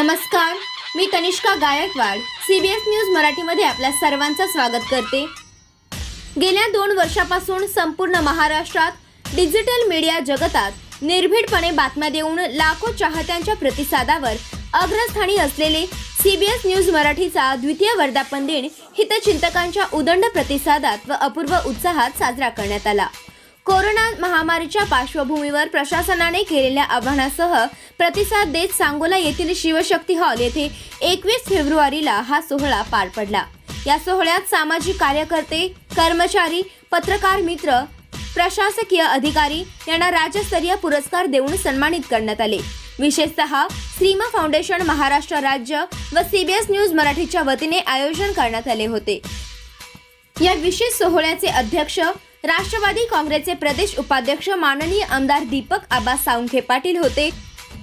नमस्कार मी Tanishka Gaikwad CBS news मराठीमध्ये आपल्या सर्वांचं स्वागत करते. गेल्या दोन वर्षापासून संपूर्ण महाराष्ट्रात डिजिटल मीडिया जगतात निर्भीडपणे बातम्या देऊन लाखो चाहत्यांच्या प्रतिसादावर अग्रस्थानी असलेले सीबीएस न्यूज मराठीचा द्वितीय वर्धापन दिन हितचिंतकांच्या उदंड प्रतिसादात व अपूर्व उत्साहात साजरा करण्यात आला. कोरोना महामारीच्या पार्श्वभूमीवर प्रशासनाने केलेल्या आव्हानासह प्रतिसाद देत सांगोला येथील शिवशक्ती हॉल येथे एकवीस फेब्रुवारीला हा सोहळा पार पडला. या सोहळ्यात सामाजिक कार्यकर्ते कर्मचारी पत्रकार मित्र प्रशासकीय अधिकारी यांना राज्यस्तरीय पुरस्कार देऊन सन्मानित करण्यात आले. विशेषतः श्रीमा फाउंडेशन महाराष्ट्र राज्य व सीबीएस न्यूज मराठीच्या वतीने आयोजन करण्यात आले होते. या विशेष सोहळ्याचे अध्यक्ष राष्ट्रवादी काँग्रेसचे प्रदेश उपाध्यक्ष माननीय आमदार दीपक आबा सावंखे पाटील होते.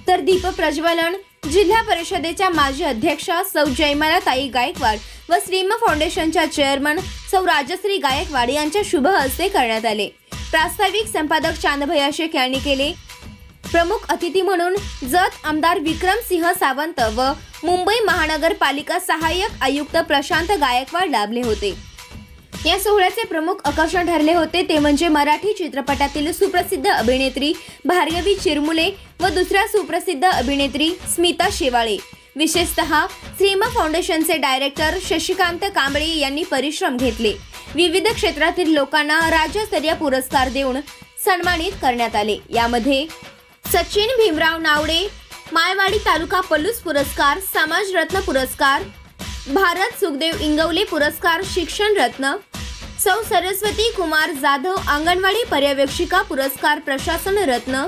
तर दीप प्रज्वलन जिल्हा परिषदेच्या माजी अध्यक्षा सौ जयमालाताई गायकवाड व श्रीम फाउंडेशनच्या चेअरमन सौ राजश्री गायकवाड यांच्या शुभ हस्ते करण्यात आले. प्रास्ताविक संपादक चांदभया शेख यांनी केले. प्रमुख अतिथी म्हणून जत आमदार विक्रमसिंह सावंत व मुंबई महानगरपालिका सहाय्यक आयुक्त प्रशांत गायकवाड लाभले होते. या सोहळ्याचे प्रमुख आकर्षण ठरले होते ते म्हणजे मराठी चित्रपटातील सुप्रसिद्ध अभिनेत्री भार्गवी चिरमुले व दुसऱ्या सुप्रसिद्ध अभिनेत्री स्मिता शेवाळे. विशेषतः श्रीमा फाउंडेशनचे डायरेक्टर शशिकांत कांबळे यांनी परिश्रम घेतले. विविध क्षेत्रातील लोकांना राज्यस्तरीय पुरस्कार देऊन सन्मानित करण्यात आले. यामध्ये सचिन भीमराव नावडे मायवाडी तालुका पलूस पुरस्कार समाजरत्न पुरस्कार भारत सुखदेव इंगवले पुरस्कार शिक्षण रत्न सौ सरस्वती कुमार जाधव अंगणवाडी पर्यवेक्षिका पुरस्कार प्रशासन रत्न.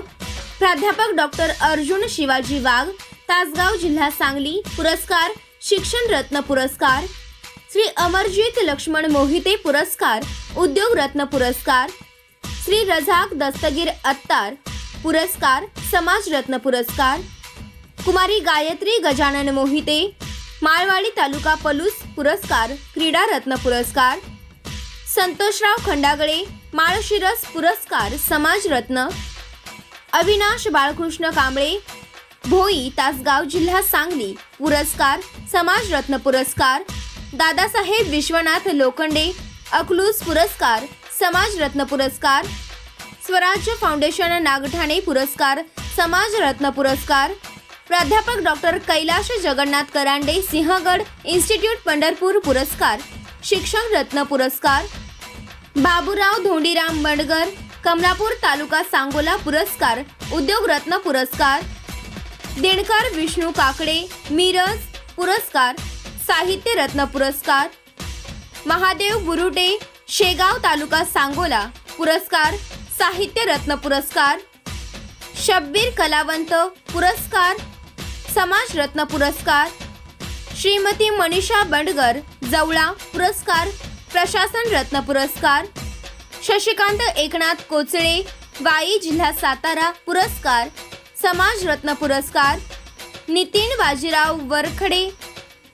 प्राध्यापक डॉक्टर अर्जुन शिवाजी वाघ तासगाव जिल्हा सांगली पुरस्कार शिक्षण रत्न पुरस्कार. श्री अमरजीत लक्ष्मण मोहिते पुरस्कार उद्योग रत्न पुरस्कार. श्री रझाक दस्तगीर अत्तार पुरस्कार समाज रत्न पुरस्कार. कुमारी गायत्री गजानन मोहिते माळवाडी तालुका पलूस पुरस्कार क्रीडा रत्न पुरस्कार. संतोषराव खंडागळे माळशिरस पुरस्कार समाज रत्न अविनाश बाळकृष्ण कांबळे भोई तासगाव जिल्हा सांगली पुरस्कार समाज रत्न पुरस्कार दादासाहेब विश्वनाथ लोखंडे अकलूज पुरस्कार समाज रत्न पुरस्कार स्वराज्य फाउंडेशन नागठाणे पुरस्कार समाज रत्न पुरस्कार प्राध्यापक डॉक्टर कैलाश जगन्नाथ करांडे सिंहगड इन्स्टिट्यूट पंढरपूर पुरस्कार शिक्षण रत्न पुरस्कार बाबूराव धोंडीराम बंडगर कमलापूर तालुका सांगोला पुरस्कार उद्योग रत्न पुरस्कार देणकर विष्णू काकडे मिरज पुरस्कार साहित्य रत्न पुरस्कार महादेव बुरुटे शेगाव तालुका सांगोला पुरस्कार साहित्य रत्न पुरस्कार शब्बीर कलावंत पुरस्कार समाज रत्न पुरस्कार श्रीमती मनीषा बंडगर जवळा पुरस्कार प्रशासन रत्न पुरस्कार शशिकांत एकनाथ कोचळे वाई जिल्हा सातारा पुरस्कार समाज रत्न पुरस्कार नितीन बाजीराव वरखडे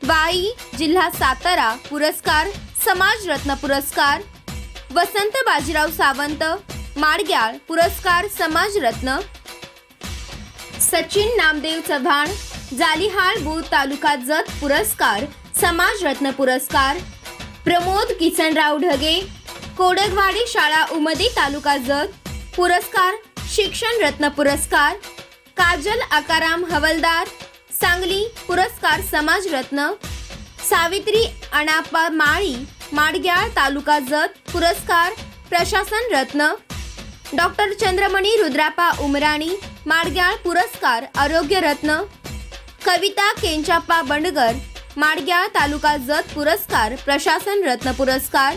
वाई जिल्हा सातारा पुरस्कार समाज रत्न पुरस्कार वसंत बाजीराव सावंत माडग्याळ पुरस्कार समाज रत्न सचिन नामदेव चव्हाण जालिहाळ बूथ तालुका जत पुरस्कार समाज रत्न पुरस्कार प्रमोद किसनराव ढगे कोडगवाडी शाळा उमदी तालुका जत पुरस्कार शिक्षण रत्न पुरस्कार काजल आकाराम हवलदार सांगली पुरस्कार समाज रत्न सावित्री अनापा माळी माडग्याळ तालुका जत पुरस्कार प्रशासन रत्न डॉक्टर चंद्रमणी रुद्रापा उमराणी माडग्याळ पुरस्कार आरोग्य रत्न कविता केंचाप्पा बंडगर माडग्याळ तालुका जत पुरस्कार प्रशासन रत्न पुरस्कार.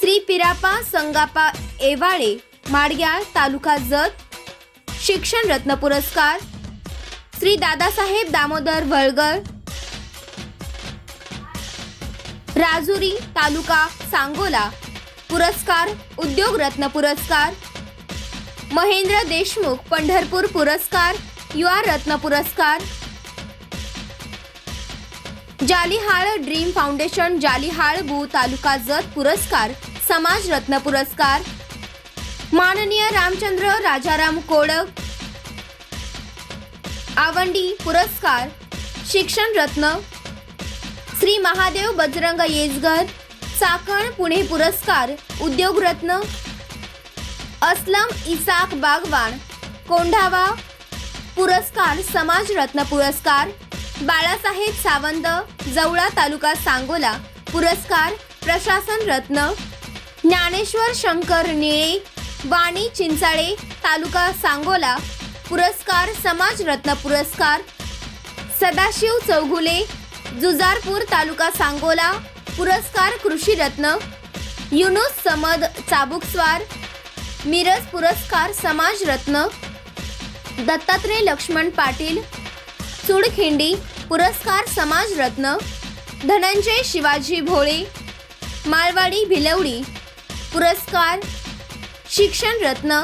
श्री पिरापा संगापा एवाळे माडग्याळ तालुका जत शिक्षण रत्न पुरस्कार. श्री दादासाहेब दामोदर वळगर राजुरी तालुका सांगोला पुरस्कार उद्योग रत्न पुरस्कार. महेंद्र देशमुख पंढरपूर पुरस्कार युवा रत्न पुरस्कार. जालिहाळ ड्रीम फाउंडेशन जालिहाळ भू तालुका जत पुरस्कार समाज रत्न पुरस्कार. माननीय रामचंद्र राजाराम कोडक आवंडी पुरस्कार शिक्षण रत्न. श्री महादेव बजरंग येजगर चाकण पुणे पुरस्कार उद्योग रत्न. अस्लम इसाक बागवान कोंढावा. पुरस्कार समाज रत्न पुरस्कार. बाळासाहेब सावंत जवळा तालुका सांगोला पुरस्कार प्रशासन रत्न. ज्ञानेश्वर शंकर निळे वाणी चिंचाळे तालुका सांगोला पुरस्कार समाज रत्न पुरस्कार. सदाशिव चौगुले जुजारपूर तालुका सांगोला पुरस्कार कृषी रत्न. युनुस समद चाबुकस्वार मिरज पुरस्कार समाज रत्न. दत्तात्रय लक्ष्मण पाटील चुडखिंडी पुरस्कार समाज रत्न धनंजय शिवाजी भोळे मालवाडी भिलवडी पुरस्कार शिक्षण रत्न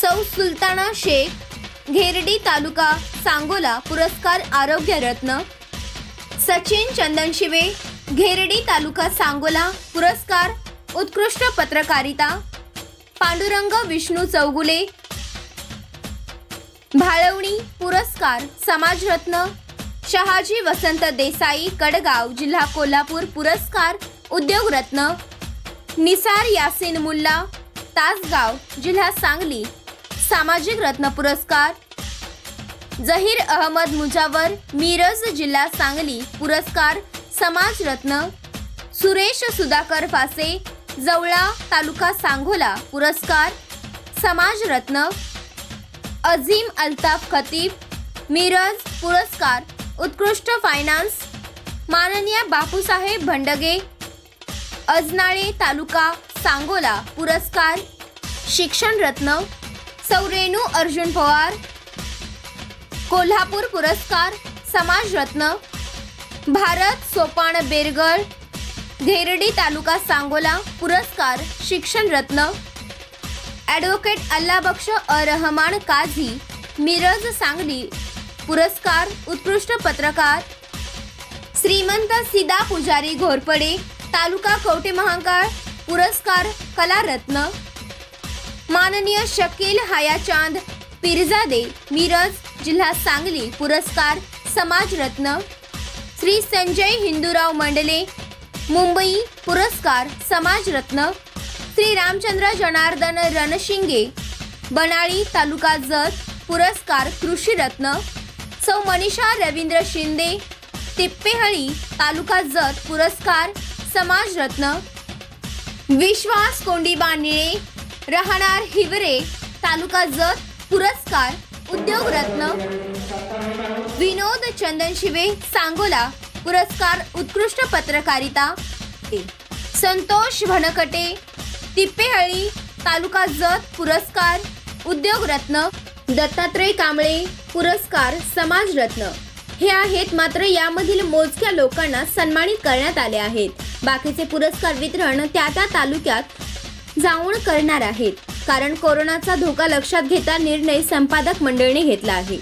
सौ सुलताना शेख घेरडी तालुका सांगोला पुरस्कार आरोग्य रत्न सचिन चंदनशिवे घेरडी तालुका सांगोला पुरस्कार उत्कृष्ट पत्रकारिता पांडुरंग विष्णू चौगुले भाळवणी पुरस्कार समाजरत्न शहाजी वसंत देसाई कडगाव जिल्हा कोल्हापूर पुरस्कार उद्योगरत्न निसार यासिन मुल्ला तासगाव जिल्हा सांगली सामाजिक रत्न पुरस्कार जहीर अहमद मुजावर मिरज जिल्हा सांगली पुरस्कार समाज रत्न सुरेश सुधाकर फासे जवळा तालुका सांगोला पुरस्कार समाज रत्न अझीम अल्ताफ खतीब मिरज पुरस्कार उत्कृष्ट फायनान्स माननीय बापूसाहेब भंडगे अजनाळे तालुका सांगोला पुरस्कार शिक्षण रत्न सौरेणू अर्जुन पवार कोल्हापूर पुरस्कार समाज रत्न भारत सोपान बेरगळ घेरडी तालुका सांगोला पुरस्कार शिक्षण रत्न ॲडव्होकेट अल्लाबक्ष अरहमान काझी मिरज सांगली पुरस्कार उत्कृष्ट पत्रकार श्रीमंत सिदा पुजारी घोरपडे तालुका कवटे महांकाळ पुरस्कार कलारत्न माननीय शकील हायाचांद पिरजादे मिरज जिल्हा सांगली पुरस्कार समाजरत्न श्री संजय हिंदूराव मंडले मुंबई पुरस्कार समाजरत्न श्री रामचंद्र जनार्दन रणशिंगे बनाळी तालुका जत पुरस्कार कृषीरत्न सौ मनीषा रवींद्र शिंदे तिप्पेहळी तालुका जत पुरस्कार समाजरत्न विश्वास कोंडीबा निळे राहणार हिवरे तालुका जत पुरस्कार उद्योगरत्न विनोद चंदन शिवे सांगोला पुरस्कार उत्कृष्ट पत्रकारिता. संतोष भनकटे तिप्पेहळी तालुका जत पुरस्कार उद्योगरत्न दत्तात्रय कांबळे पुरस्कार समाजरत्न हे आहेत मात्र यामधील मोजक्या लोकांना सन्मानित करण्यात आले आहेत. बाकीचे पुरस्कार वितरण त्या त्या तालुक्यात जाऊन करणार आहेत. कारण कोरोनाचा धोका लक्षात घेता निर्णय संपादक मंडळीने घेतला आहे.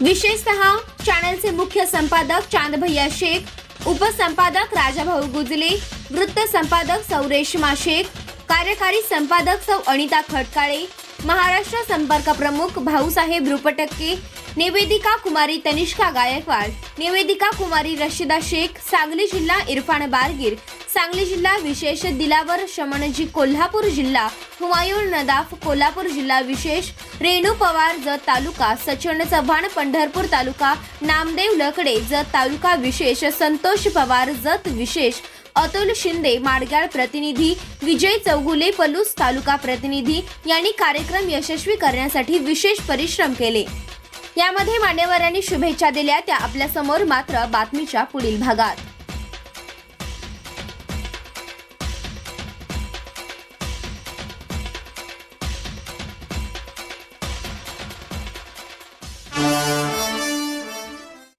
विशेषतः चॅनलचे मुख्य संपादक चांदभैया शेख उपसंपादक राजाभाऊ गुजले वृत्त संपादक सौ रेश्मा शेख कार्यकारी संपादक सौ अनिता खटकाळे महाराष्ट्र संपर्क प्रमुख भाऊसाहेब रुपटक्के निवेदिका कुमारी तनिष्का गायकवाड निवेदिका कुमारी रशिदा शेख सांगली जिल्हा इरफान बारगीर सांगली जिल्हा विशेष दिलावर शमनजी कोल्हापूर जिल्हा हुमायून नदाफ कोल्हापूर जिल्हा विशेष रेणू पवार जत तालुका सचन चव्हाण पंढरपूर तालुका नामदेव लकडे जत तालुका विशेष संतोष पवार जत विशेष अतुल शिंदे माडगाळ प्रतिनिधी विजय चौगुले पलूस तालुका प्रतिनिधी यांनी कार्यक्रम यशस्वी करण्यासाठी विशेष परिश्रम केले. यामध्ये मान्यवरांनी शुभेच्छा दिल्या त्या आपल्यासमोर मात्र बातमीच्या पुढील भागात.